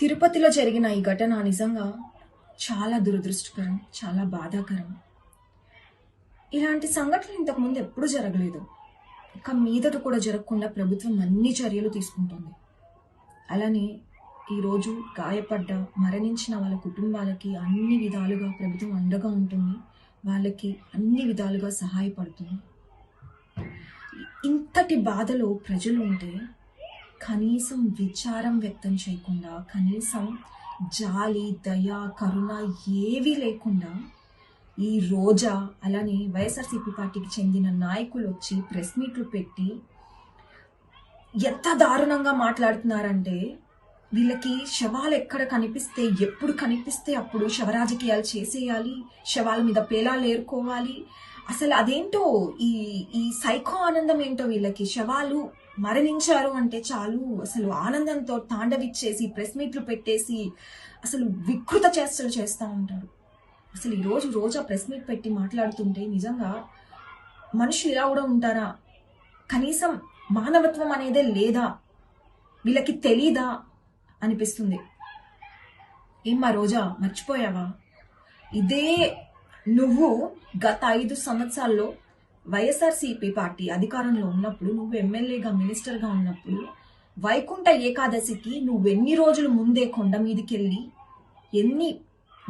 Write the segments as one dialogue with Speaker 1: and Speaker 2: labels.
Speaker 1: తిరుపతిలో జరిగిన ఈ ఘటన నిజంగా చాలా దురదృష్టకరం చాలా బాధాకరం. ఇలాంటి సంఘటనలు ఇంతకుముందు ఎప్పుడూ జరగలేదు. ఇక మీదట కూడా జరగకుండా ప్రభుత్వం అన్ని చర్యలు తీసుకుంటుంది. అలానే ఈరోజు గాయపడ్డ మరణించిన వాళ్ళ కుటుంబాలకి అన్ని విధాలుగా ప్రభుత్వం అండగా ఉంటుంది. వాళ్ళకి అన్ని విధాలుగా సహాయపడుతుంది. ఇంతటి బాధలో ప్రజలు ఉంటే కనీసం విచారం వ్యక్తం చేయకుండా కనీసం జాలి దయ కరుణ ఏవీ లేకుండా ఈ రోజా అలానే వైఎస్ఆర్సీపీ పార్టీకి చెందిన నాయకులు వచ్చి ప్రెస్ మీట్లు పెట్టి ఎంత దారుణంగా మాట్లాడుతున్నారంటే వీళ్ళకి శవాలు ఎక్కడ కనిపిస్తే ఎప్పుడు కనిపిస్తే అప్పుడు శవరాజకీయాలు చేసేయాలి శవాల మీద పేలాలు ఏరుకోవాలి. అసలు అదేంటో ఈ ఈ సైకో ఆనందం ఏంటో వీళ్ళకి? శవాలు మరణించారు అంటే చాలు. అసలు ఆనందంతో తాండవిచ్చేసి ప్రెస్ మీట్లు పెట్టేసి అసలు వికృత చేష్టలు చేస్తూ ఉంటారు. అసలు ఈరోజు రోజు రోజా ప్రెస్ మీట్ పెట్టి మాట్లాడుతుంటే నిజంగా మనుషులు ఇలా కూడా ఉంటారా? కనీసం మానవత్వం అనేదే లేదా? వీళ్ళకి తెలీదా? అనిపిస్తుంది. ఏమ్మా రోజా మర్చిపోయావా? ఇదే నువ్వు గత ఐదు సంవత్సరాల్లో వైఎస్ఆర్సీపీ పార్టీ అధికారంలో ఉన్నప్పుడు నువ్వు ఎమ్మెల్యేగా మినిస్టర్గా ఉన్నప్పుడు వైకుంఠ ఏకాదశికి నువ్వు ఎన్ని రోజులు ముందే కొండ మీదకి వెళ్ళి ఎన్ని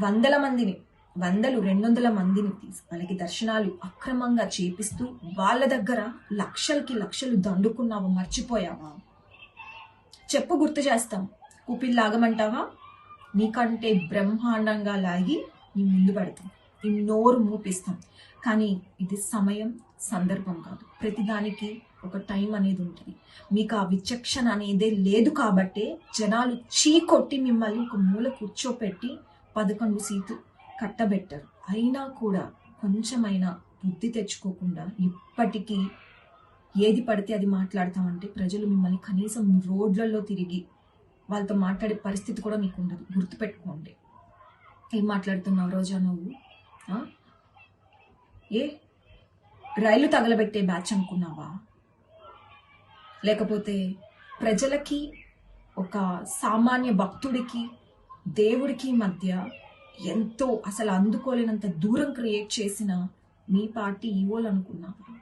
Speaker 1: వందల మందిని వందలు రెండు వందల మందిని తీసి వాళ్ళకి దర్శనాలు అక్రమంగా చేపిస్తూ వాళ్ళ దగ్గర లక్షలకి లక్షలు దండుకున్నావు మర్చిపోయావా? చెప్పు గుర్తు చేస్తాం. కుపిల్ లాగమంటావా? నీకంటే బ్రహ్మాండంగా లాగి నీ ముందు పెడతాం. నీ నోరు మూపిస్తాం. కానీ ఇది సమయం సందర్భం కాదు. ప్రతిదానికి ఒక టైం అనేది ఉంటుంది. మీకు ఆ విచక్షణ అనేదే లేదు కాబట్టే జనాలు చీకొట్టి మిమ్మల్ని ఒక మూల కూర్చోపెట్టి పదకొండు సీట్లు కట్టబెట్టారు. అయినా కూడా కొంచెమైనా బుద్ధి తెచ్చుకోకుండా ఇప్పటికీ ఏది పడితే అది మాట్లాడతామంటే ప్రజలు మిమ్మల్ని కనీసం రోడ్లలో తిరిగి వాళ్ళతో మాట్లాడే పరిస్థితి కూడా మీకు ఉండదు. గుర్తుపెట్టుకోండి. ఏం మాట్లాడుతున్నావు రోజా నువ్వు? ఏ? రైలు తగలబెట్టే బ్యాచ్ అనుకున్నావా? లేకపోతే ప్రజలకి ఒక సామాన్య భక్తుడికి దేవుడికి మధ్య ఎంతో అసలు అందుకోలేనంత దూరం క్రియేట్ చేసిన మీ పార్టీ ఈవోలు అనుకున్నావా?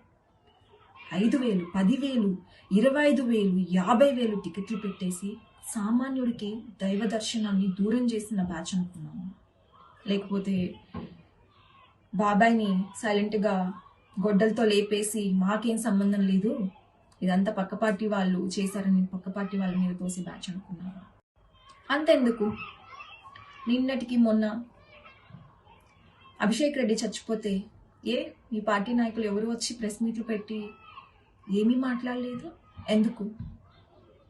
Speaker 1: ఐదు వేలు పదివేలు ఇరవై ఐదు వేలు యాభై వేలు టికెట్లు పెట్టేసి సామాన్యుడికి దైవ దర్శనాన్ని దూరం చేసిన బ్యాచ్ అనుకున్నాము లేకపోతే బాబాయ్ని సైలెంట్గా గొడ్డలతో లేపేసి మాకేం సంబంధం లేదు. ఇదంతా పక్క పార్టీ వాళ్ళు చేశారని పక్క పార్టీ వాళ్ళ మీద తోసి బ్యాచ్ అనుకున్నాను అంతెందుకు? నిన్నటికి మొన్న అభిషేక్ రెడ్డి చచ్చిపోతే ఏ మీ పార్టీ నాయకులు ఎవరు వచ్చి ప్రెస్ మీట్లు పెట్టి ఏమీ మాట్లాడలేదు? ఎందుకు?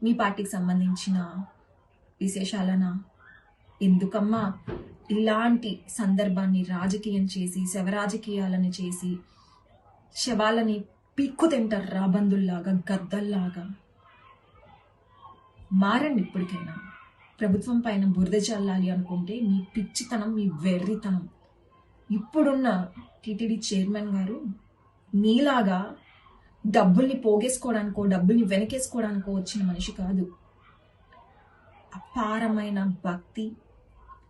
Speaker 1: మీ పార్టీకి సంబంధించిన విశేషాలనా? ఎందుకమ్మా? ఇలాంటి సందర్భాన్ని రాజకీయం చేసి శవరాజకీయాలను చేసి శవాలని పీక్కు తింటారు రాబందుల్లాగా గద్దల్లాగా. మారండి ఇప్పటికైనా. ప్రభుత్వం పైన బురద చల్లాలి అనుకుంటే మీ పిచ్చితనం మీ వెర్రితనం. ఇప్పుడున్న టీటీడీ చైర్మన్ గారు మీలాగా డబ్బుల్ని పోగేసుకోవడానికో డబ్బుల్ని వెనకేసుకోవడానికో వచ్చిన మనిషి కాదు. అపారమైన భక్తి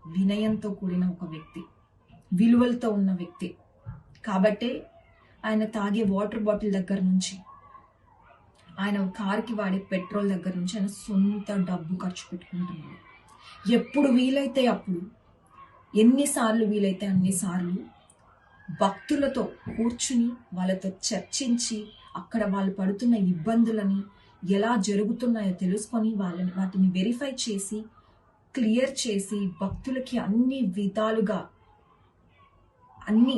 Speaker 1: వినయంతో కూడిన ఒక వ్యక్తి విలువలతో ఉన్న వ్యక్తి. కాబట్టే ఆయన తాగే వాటర్ బాటిల్ దగ్గర నుంచి ఆయన కార్కి వాడే పెట్రోల్ దగ్గర నుంచి ఆయన సొంత డబ్బు ఖర్చు పెట్టుకుంటున్నాడు. ఎప్పుడు వీలైతే అప్పుడు ఎన్నిసార్లు వీలైతే అన్నిసార్లు భక్తులతో కూర్చుని వాళ్ళతో చర్చించి అక్కడ వాళ్ళు పడుతున్న ఇబ్బందులని ఎలా జరుగుతున్నాయో తెలుసుకొని వాళ్ళని వాటిని వెరిఫై చేసి క్లియర్ చేసి భక్తులకి అన్ని విధాలుగా అన్ని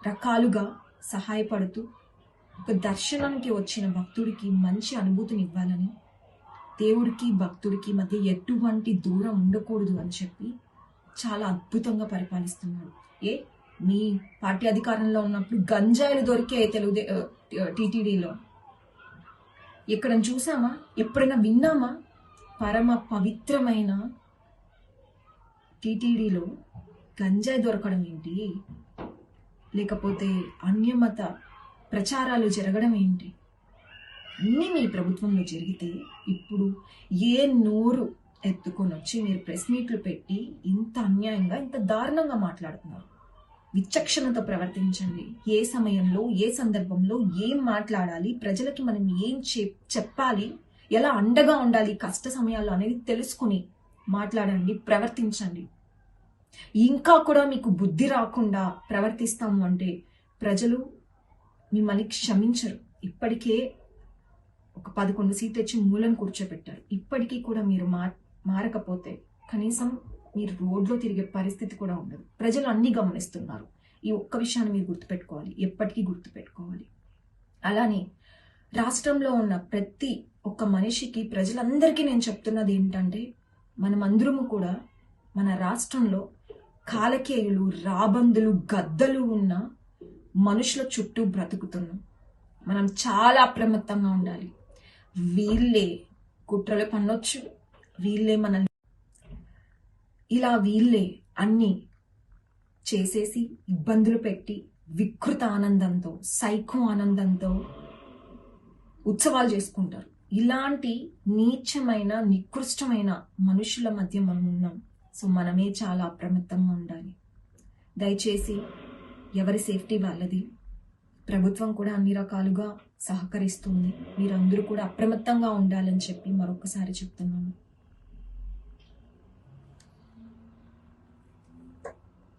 Speaker 1: రకాలుగా సహాయపడుతూ ఒక దర్శనానికి వచ్చిన భక్తుడికి మంచి అనుభూతిని ఇవ్వాలని దేవుడికి భక్తుడికి మధ్య ఎటువంటి దూరం ఉండకూడదు అని చెప్పి చాలా అద్భుతంగా పరిపాలిస్తున్నాడు. ఏ? మీ పార్టీ అధికారంలో ఉన్నప్పుడు గంజాయిలు దొరికే తెలుగుదే టీటీడీలో. ఎక్కడ చూసామా? ఎప్పుడైనా విన్నామా? పరమ పవిత్రమైన టీటీడీలో గంజాయి దొరకడం ఏంటి? లేకపోతే అన్యమత ప్రచారాలు జరగడం ఏంటి? అన్నీ మీ ప్రభుత్వంలో జరిగితే ఇప్పుడు ఏ నోరు ఎత్తుకొని వచ్చి మీరు ప్రెస్ మీట్లు పెట్టి ఇంత అన్యాయంగా ఇంత దారుణంగా మాట్లాడుతున్నారు? విచక్షణతో ప్రవర్తించండి. ఏ సమయంలో ఏ సందర్భంలో ఏం మాట్లాడాలి? ప్రజలకి మనం ఏం చెప్- చెప్పాలి? ఎలా అండగా ఉండాలి? కష్ట సమయాల్లో అనేది తెలుసుకుని మాట్లాడండి ప్రవర్తించండి. ఇంకా కూడా మీకు బుద్ధి రాకుండా ప్రవర్తిస్తాము అంటే ప్రజలు మిమ్మల్ని క్షమించరు. ఇప్పటికే ఒక పదకొండు సీట్లు ఇచ్చి మూలను కూర్చోబెట్టారు ఇప్పటికీ కూడా మీరు మా మారకపోతే కనీసం మీరు రోడ్లో తిరిగే పరిస్థితి కూడా ఉండదు. ప్రజలు అన్ని గమనిస్తున్నారు. ఈ ఒక్క విషయాన్ని మీరు గుర్తుపెట్టుకోవాలి. ఎప్పటికీ గుర్తుపెట్టుకోవాలి. అలానే రాష్ట్రంలో ఉన్న ప్రతి ఒక్క మనిషికి ప్రజలందరికీ నేను చెప్తున్నది ఏంటంటే మనమందరము కూడా మన రాష్ట్రంలో కాలకేయులు రాబందులు గద్దలు ఉన్న మనుషుల చుట్టూ బ్రతుకుతున్నాం. మనం చాలా అప్రమత్తంగా ఉండాలి. వీళ్ళే కుట్రలు పన్నొచ్చు వీళ్ళే మనల్ని ఇలా వీళ్ళే అన్నీ చేసేసి ఇబ్బందులు పెట్టి వికృత ఆనందంతో సైకో ఆనందంతో ఉత్సవాలు చేసుకుంటారు. ఇలాంటి నీచమైన నికృష్టమైన మనుషుల మధ్య మనం ఉన్నాం. సో మనమే చాలా అప్రమత్తంగా ఉండాలి. దయచేసి ఎవరి సేఫ్టీ వాళ్ళది. ప్రభుత్వం కూడా అన్ని రకాలుగా సహకరిస్తుంది. మీరందరూ కూడా అప్రమత్తంగా ఉండాలని చెప్పి మరొకసారి చెప్తున్నాను.